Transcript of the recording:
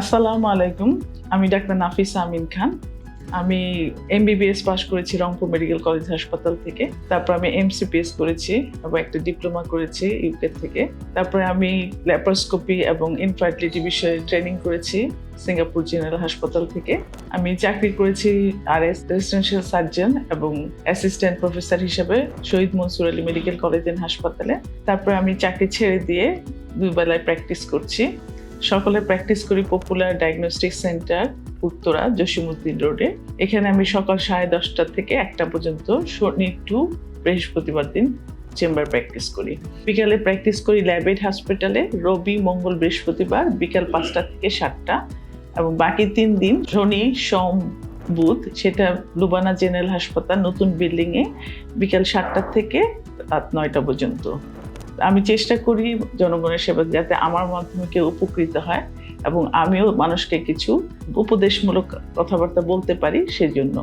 আসসালামু আলাইকুম। আমি ডাক্তার নাফিসা আমিন খান। আমি এমবিবিএস পাশ করেছি রংপুর মেডিকেল কলেজ হাসপাতাল থেকে। তারপর আমি এমসিপিএস করেছি এবং একটা ডিপ্লোমা করেছি ইউকে থেকে। তারপরে আমি ল্যাপারোস্কোপি এবং ইনফার্টিলিটি বিষয়ে ট্রেনিং করেছি সিঙ্গাপুর জেনারেল হাসপাতাল থেকে। আমি চাকরি করেছি আর এস রেসিডেন্সিয়াল সার্জন এবং অ্যাসিস্ট্যান্ট প্রফেসর হিসেবে Shahid Mansur Ali medical college and হাসপাতালে। তারপরে আমি চাকরি ছেড়ে দিয়ে দুই বেলায় প্র্যাকটিস করছি। সকালে প্র্যাকটিস করি popular diagnostic centre Uttara Jasimuddin রোডে এখানে আমি সকাল সাড়ে দশটা থেকে একটা পর্যন্ত শনি টু বৃহস্পতিবার দিন চেম্বার প্র্যাকটিস করি। বিকালে প্র্যাকটিস করি ল্যাবেড হসপিটালে রবি, মঙ্গল বৃহস্পতিবার, বিকাল পাঁচটা থেকে সাতটা। এবং বাকি তিন দিন শনি, সোম, বুধ, সেটা লুবানা জেনারেল হাসপাতাল, নতুন বিল্ডিংয়ে বিকাল সাতটা থেকে রাত নয়টা পর্যন্ত। আমি চেষ্টা করি জনগণের সেবা যাতে আমার মাধ্যমে কেউ উপকৃত হয় এবং আমিও মানুষকে কিছু উপদেশমূলক কথাবার্তা বলতে পারি সেজন্য।